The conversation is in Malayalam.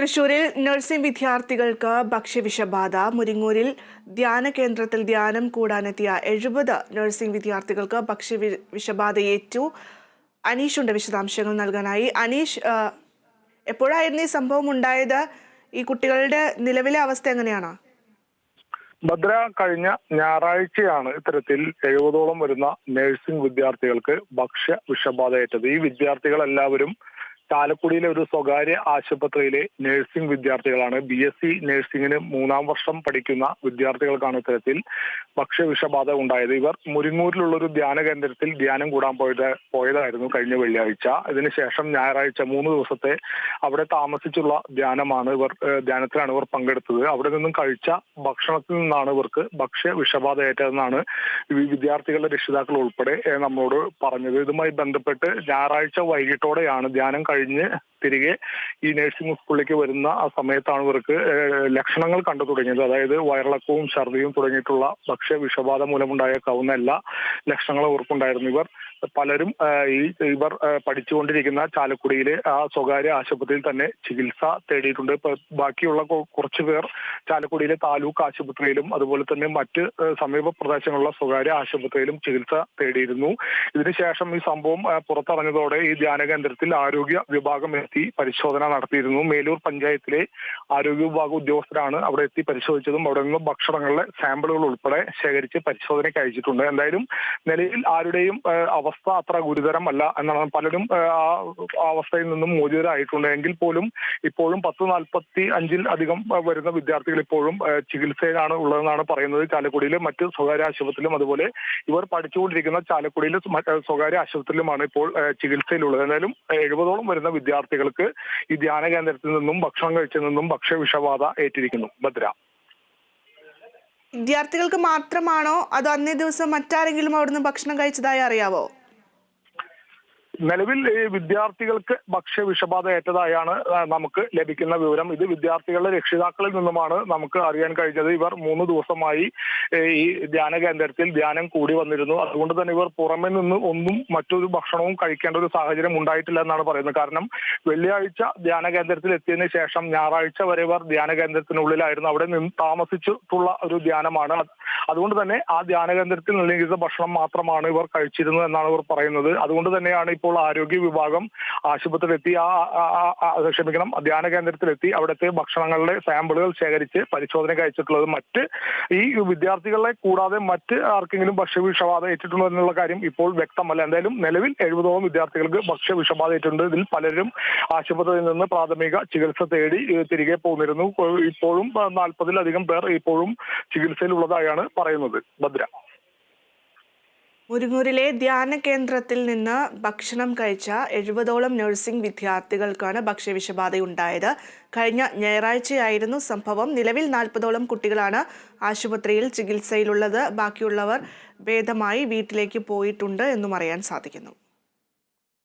തൃശൂരിൽ നഴ്സിംഗ് വിദ്യാർത്ഥികൾക്ക് ഭക്ഷ്യവിഷബാധ മുരിങ്ങൂരിൽ ധ്യാന കേന്ദ്രത്തിൽ ധ്യാനം കൂടാനെത്തിയ എഴുപത് നഴ്സിംഗ് വിദ്യാർത്ഥികൾക്ക് ഭക്ഷ്യ വിഷബാധയേറ്റു അനീഷുണ്ട് വിശദാംശങ്ങൾ നൽകാനായി. അനീഷ് എപ്പോഴായിരുന്നു ഈ സംഭവം ഉണ്ടായത്? ഈ കുട്ടികളുടെ നിലവിലെ അവസ്ഥ എങ്ങനെയാണ്? ഭദ്ര കഴിഞ്ഞ ഞായറാഴ്ചയാണ് ഇത്തരത്തിൽ എഴുപതോളം വരുന്ന നഴ്സിംഗ് വിദ്യാർത്ഥികൾക്ക് ഭക്ഷ്യ വിഷബാധ ഏറ്റത് ഈ വിദ്യാർത്ഥികൾ എല്ലാവരും ചാലക്കുടിയിലെ ഒരു സ്വകാര്യ ആശുപത്രിയിലെ നഴ്സിംഗ് വിദ്യാർത്ഥികളാണ്. ബി എസ് സി നഴ്സിംഗിന് മൂന്നാം വർഷം പഠിക്കുന്ന വിദ്യാർത്ഥികൾക്കാണ് ഇത്തരത്തിൽ ഭക്ഷ്യ വിഷബാധ ഉണ്ടായത്. ഇവർ മുരിങ്ങൂരിലുള്ള ഒരു ധ്യാന കേന്ദ്രത്തിൽ ധ്യാനം കൂടാൻ പോയത് പോയതായിരുന്നു കഴിഞ്ഞ വെള്ളിയാഴ്ച. ഇതിനുശേഷം ഞായറാഴ്ച മൂന്ന് ദിവസത്തെ അവിടെ താമസിച്ചുള്ള ധ്യാനമാണ് ഇവർ ധ്യാനത്തിലാണ് ഇവർ പങ്കെടുത്തത്. അവിടെ നിന്നും കഴിച്ച ഭക്ഷണത്തിൽ നിന്നാണ് ഇവർക്ക് ഭക്ഷ്യ വിഷബാധ ഏറ്റതെന്നാണ് വിദ്യാർത്ഥികളുടെ രക്ഷിതാക്കൾ ഉൾപ്പെടെ നമ്മളോട് പറഞ്ഞത്. ഇതുമായി ബന്ധപ്പെട്ട് ഞായറാഴ്ച വൈകിട്ടോടെയാണ് ധ്യാനം കഴിഞ്ഞ് തിരികെ ഈ നഴ്സിംഗ് സ്കൂളിലേക്ക് വരുന്ന ആ സമയത്താണ് ഇവർക്ക് ലക്ഷണങ്ങൾ കണ്ടു തുടങ്ങിയത്. അതായത് വയറിളക്കവും ഛർദിയും തുടങ്ങിയിട്ടുള്ള ഭക്ഷ്യ വിഷബാധ മൂലമുണ്ടായ കവുന്ന എല്ലാ ലക്ഷണങ്ങളും ഇവർക്കുണ്ടായിരുന്നു ഇവർ. പലരും ഈ ഇവർ പഠിച്ചുകൊണ്ടിരിക്കുന്ന ചാലക്കുടിയിലെ ആ സ്വകാര്യ ആശുപത്രിയിൽ തന്നെ ചികിത്സ തേടിയിട്ടുണ്ട്. ബാക്കിയുള്ള കുറച്ചു പേർ ചാലക്കുടിയിലെ താലൂക്ക് ആശുപത്രിയിലും അതുപോലെ തന്നെ മറ്റ് സമീപ പ്രദേശങ്ങളിലുള്ള സ്വകാര്യ ആശുപത്രിയിലും ചികിത്സ തേടിയിരുന്നു. ഇതിനുശേഷം ഈ സംഭവം പുറത്തറിഞ്ഞതോടെ ഈ ധ്യാന കേന്ദ്രത്തിൽ ആരോഗ്യ വിഭാഗം എത്തി പരിശോധന നടത്തിയിരുന്നു. മേലൂർ പഞ്ചായത്തിലെ ആരോഗ്യ വിഭാഗ ഉദ്യോഗസ്ഥരാണ് അവിടെ എത്തി പരിശോധിച്ചതും അവിടെ നിന്ന് ഭക്ഷണങ്ങളുടെ സാമ്പിളുകൾ ഉൾപ്പെടെ ശേഖരിച്ച് പരിശോധനയ്ക്ക് അയച്ചിട്ടുണ്ട്. എന്തായാലും നിലയിൽ ആരുടെയും അവസ്ഥ അത്ര ഗുരുതരമല്ല എന്നാണ് പലരും ആ അവസ്ഥയിൽ നിന്നും മോചിതരായിട്ടുണ്ട്. എങ്കിൽ പോലും ഇപ്പോഴും പത്ത് നാൽപ്പത്തി അഞ്ചിൽ അധികം വരുന്ന വിദ്യാർത്ഥികൾ ഇപ്പോഴും ചികിത്സയിലാണ് ഉള്ളതെന്നാണ് പറയുന്നത്. ചാലക്കുടിയിലെ മറ്റ് സ്വകാര്യ ആശുപത്രിയിലും അതുപോലെ ഇവർ പഠിച്ചുകൊണ്ടിരിക്കുന്ന ചാലക്കുടിയിലെ സ്വകാര്യ ആശുപത്രിയിലുമാണ് ഇപ്പോൾ ചികിത്സയിലുള്ളത്. എന്തായാലും എഴുപതോളം വരുന്ന വിദ്യാർത്ഥികൾക്ക് ഈ ധ്യാന കേന്ദ്രത്തിൽ നിന്നും ഭക്ഷണം കഴിച്ചു നിന്നും ഭക്ഷ്യ വിഷബാധ ഏറ്റിരിക്കുന്നു ഭദ്ര. വിദ്യാർത്ഥികൾക്ക് മാത്രമാണോ അതോ അന്നേ ദിവസം മറ്റാരെങ്കിലും അവിടുന്ന് ഭക്ഷണം കഴിച്ചതായി അറിയാവോ? നിലവിൽ ഈ വിദ്യാർത്ഥികൾക്ക് ഭക്ഷ്യ വിഷബാധ ഏറ്റതായാണ് നമുക്ക് ലഭിക്കുന്ന വിവരം. ഇത് വിദ്യാർത്ഥികളുടെ രക്ഷിതാക്കളിൽ നിന്നുമാണ് നമുക്ക് അറിയാൻ കഴിഞ്ഞത്. ഇവർ മൂന്ന് ദിവസമായി ഈ ധ്യാന കേന്ദ്രത്തിൽ ധ്യാനം കൂടി വന്നിരുന്നു. അതുകൊണ്ട് തന്നെ ഇവർ പുറമെ നിന്ന് ഒന്നും മറ്റൊരു ഭക്ഷണവും കഴിക്കേണ്ട ഒരു സാഹചര്യം ഉണ്ടായിട്ടില്ല എന്നാണ് പറയുന്നത്. കാരണം വെള്ളിയാഴ്ച ധ്യാന കേന്ദ്രത്തിൽ എത്തിയതിനു ശേഷം ഞായറാഴ്ച വരെ ഇവർ ധ്യാന കേന്ദ്രത്തിനുള്ളിലായിരുന്നു. അവിടെ നിന്ന് താമസിച്ചിട്ടുള്ള ഒരു ധ്യാനമാണ്. അതുകൊണ്ട് തന്നെ ആ ധ്യാന കേന്ദ്രത്തിൽ നിലനിൽക്കുന്ന ഭക്ഷണം മാത്രമാണ് ഇവർ കഴിച്ചിരുന്നത് എന്നാണ് ഇവർ പറയുന്നത്. അതുകൊണ്ട് തന്നെയാണ് ഇപ്പോൾ ആരോഗ്യ വിഭാഗം ആശുപത്രിയിലെത്തി ആ ക്ഷമിക്കണം ധ്യാന കേന്ദ്രത്തിലെത്തി അവിടുത്തെ ഭക്ഷണങ്ങളുടെ സാമ്പിളുകൾ ശേഖരിച്ച് പരിശോധന കഴിച്ചിട്ടുള്ളത്. മറ്റ് ഈ വിദ്യാർത്ഥികളെ കൂടാതെ മറ്റ് ആർക്കെങ്കിലും ഭക്ഷ്യവിഷബാധ ഏറ്റിട്ടുണ്ടോ എന്നുള്ള കാര്യം ഇപ്പോൾ വ്യക്തമല്ല. എന്തായാലും നിലവിൽ എഴുപതോളം വിദ്യാർത്ഥികൾക്ക് ഭക്ഷ്യവിഷബാധ ഏറ്റിട്ടുണ്ട്. ഇതിൽ പലരും ആശുപത്രിയിൽ നിന്ന് പ്രാഥമിക ചികിത്സ തേടി തിരികെ പോന്നിരുന്നു. ഇപ്പോഴും നാൽപ്പതിലധികം പേർ ഇപ്പോഴും ചികിത്സയിലുള്ളതായാണ് പറയുന്നത് ഭദ്ര. മുരുങ്ങൂരിലെ ധ്യാന കേന്ദ്രത്തിൽ നിന്ന് ഭക്ഷണം കഴിച്ച എഴുപതോളം നഴ്സിംഗ് വിദ്യാർത്ഥികൾക്കാണ് ഭക്ഷ്യവിഷബാധയുണ്ടായത്. കഴിഞ്ഞ ഞായറാഴ്ചയായിരുന്നു സംഭവം. നിലവിൽ നാൽപ്പതോളം കുട്ടികളാണ് ആശുപത്രിയിൽ ചികിത്സയിലുള്ളത്. ബാക്കിയുള്ളവർ ഭേദമായി വീട്ടിലേക്ക് പോയിട്ടുണ്ട് എന്നും അറിയാൻ സാധിക്കുന്നു.